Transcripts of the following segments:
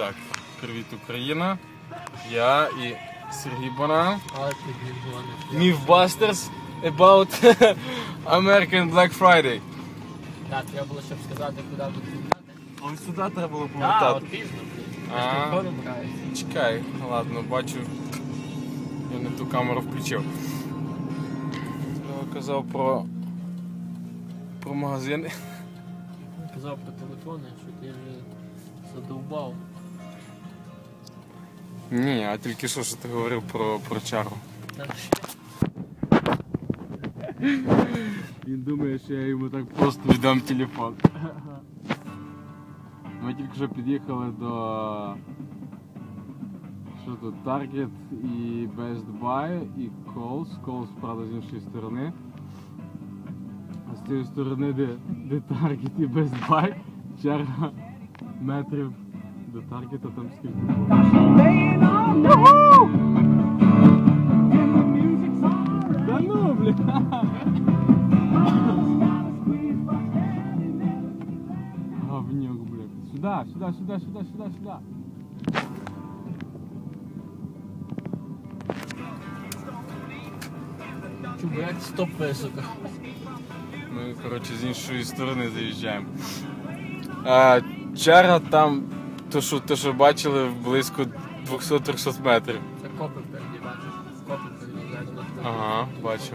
Так, привіт, Україна. Я і Сергій Банан. Mythbusters about American Black Friday. Так, треба було щоб сказати, куди тут віддати. Ось сюди треба було Так, повертати. от пізно. А. Чекай, ладно, бачу. Я не ту камеру включив. Я казав про. про магазини. Казав про телефони, що ти вже задовбав. Ні, а тільки що, що ти говорив про, про чару. Він думає, що я йому так просто віддам телефон. Ми тільки що під'їхали до. Що тут? Target і Best Buy і Coles. Coles, правда, з іншої сторони. А з цієї сторони, де, де Target і Best Buy, черга метрів до Target, там скільки було. Да ну, бля! Говнюк, блядь. Сюда, сюда, сюда, сюда, сюда, сюда. чубак, стоп високо. Ми, коротше, з іншої сторони заїжджаємо. А, черга там, то що, то, що бачили, близько 200-300 метрів. Це копи впереді, бачиш? Копи впереді. Ага, бачу.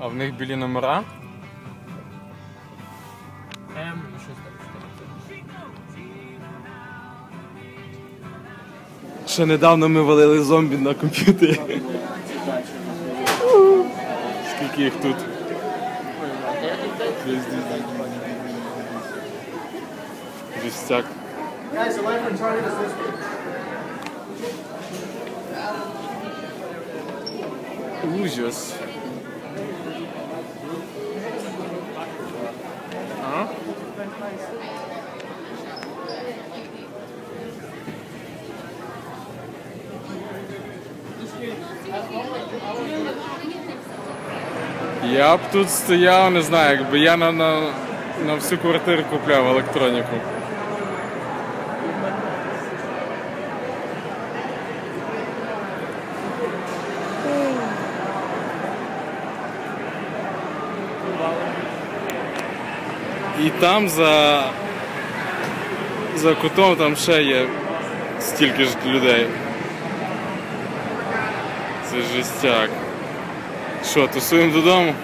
А в них білі номера? М і щось там. Ще недавно ми валили зомбі на комп'ютері. Скільки їх тут? Жестяк. Guys, the way. Ужас. А? Я б тут стояв, не знаю, якби я на, на, на всю квартиру купляв електроніку. І там за, за кутом там ще є стільки ж людей. Це жестяк. Що, тусуємо додому?